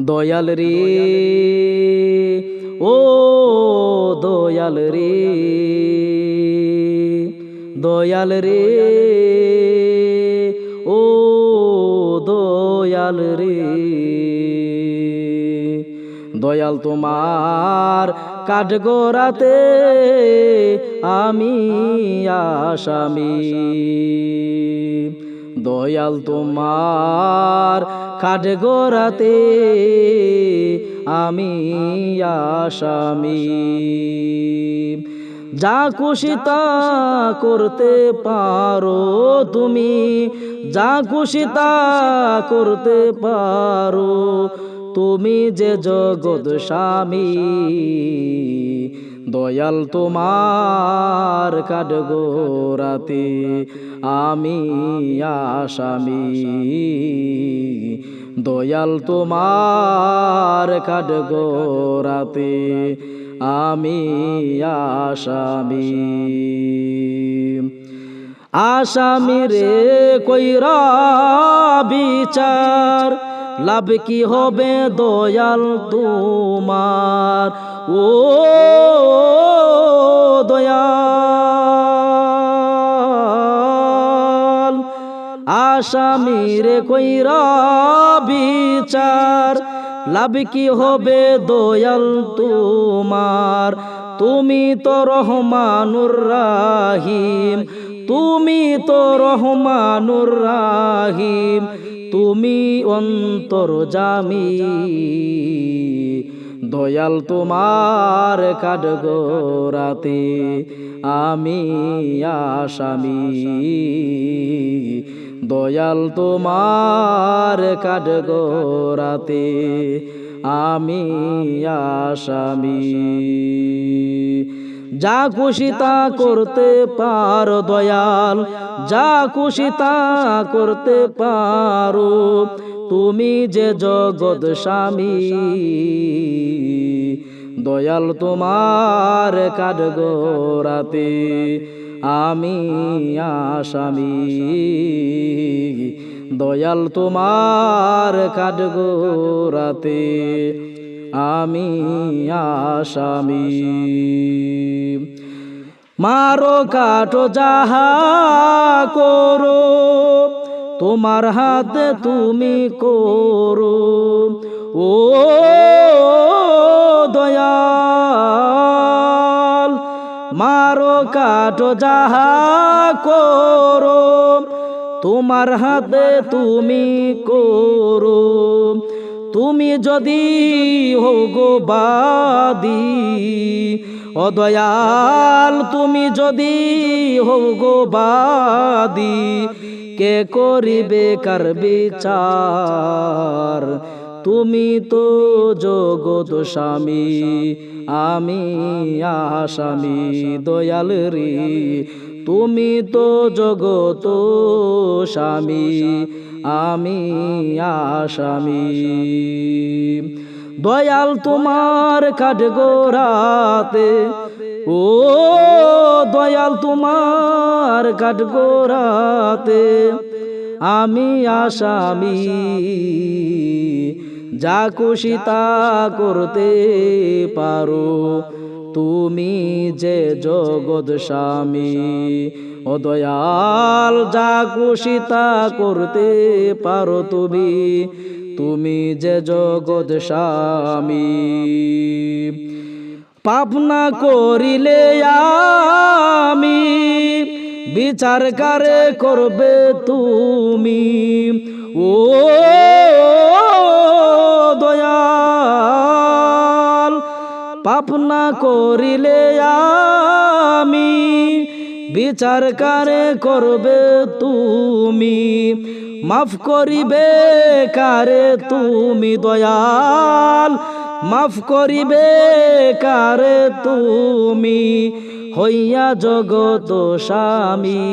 দয়াল রে। ও দয়াল রে। দয়াল রে। ও দয়াল রে। দয়াল তোমার কাঠগোড়াতে আমি আসামি। দয়াল তোমার কাঠগোড়াতে আমি আসামি। যা খুশি তা করতে পারো তুমি, যা খুশি তা করতে পারো তুমি যে জগৎ স্বামী। দয়াল তোমার কাঠগোড়াতে আমি আসামি। দয়াল তোমার কাঠগোড়াতে আমি আসামি। আসামি রে কইরা বিচার। লাভ কি হবে দয়াল তোমার? ও দয়াল, আসামির কইরা বিচার। লাভ কি হবে দয়াল তোমার? তুমি তো রহমানুর রাহিম, তুমি তো রহমানুর রাহিম। তুমি অন্তর জামি দয়াল তোমার কাঠগোড়াতে আমি আসামি। দয়াল তোমার কাঠগোড়াতে আমি আসামি। যা খুশি তা করতে পারো দয়াল, যা খুশি তা করতে পারো। তুমি যে জগৎ স্বামী, দয়াল তোমার কাঠগোড়াতে আমি আসামি। দয়াল তোমার কাঠগোড়াতে আমি আসামি। মারো কাটো যাহা করো তোমার হাতে তুমি করো। ও দয়াল মারো কাটো যাহা করো তোমার হাতে তুমি করো। তুমি যদি হো গো বাদি, অদয়াল তুমি যদি হো গো বাদি, কে করিবে কার বিচার? তুমি তো জগত স্বামী, আমি আসামি দয়াল রে তুমি তো জগত স্বামী, আমি আসামি। দয়াল তোমার কাঠগোড়াতে ও দয়াল তোমার কাঠগোড়াতে আমি আসামি। যা খুশি তা করতে পারো। তুমি যে জগৎ স্বামী ও দয়াল যা খুশি তা করতে পারো তুমি। তুমি যে জগৎ স্বামী পাপনা করিলে আমি বিচার কারে করবে তুমি? ও দয়াল, পাপ না করিলে আমি বিচার কারে করবে তুমি? মাফ করিবে কারে তুমি দয়াল? মাফ করিবে কারে তুমি? হইয়া জগত স্বামী।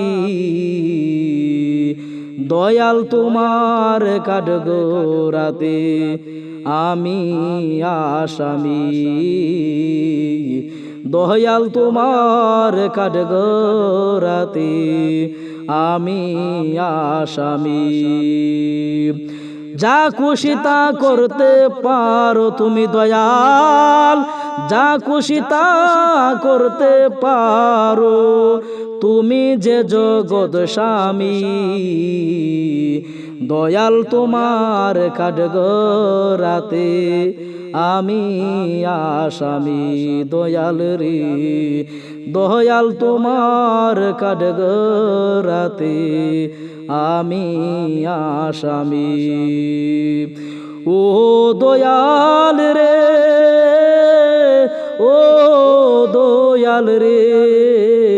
দয়াল তোমার কাঠগোড়াতে আমি আসামি। দয়াল তোমার কাঠগোড়াতে আমি আসামি। যা খুশি তা করতে পারো তুমি দয়াল। যা খুশি তা করতে পারো তুমি যে জগৎ স্বামী। দয়াল তোমার কাঠগরাতে আমি আসামি। দয়াল রে দয়াল তোমার কাঠগরাতে আমি আসামি। ও দয়াল রে ও দয়াল রে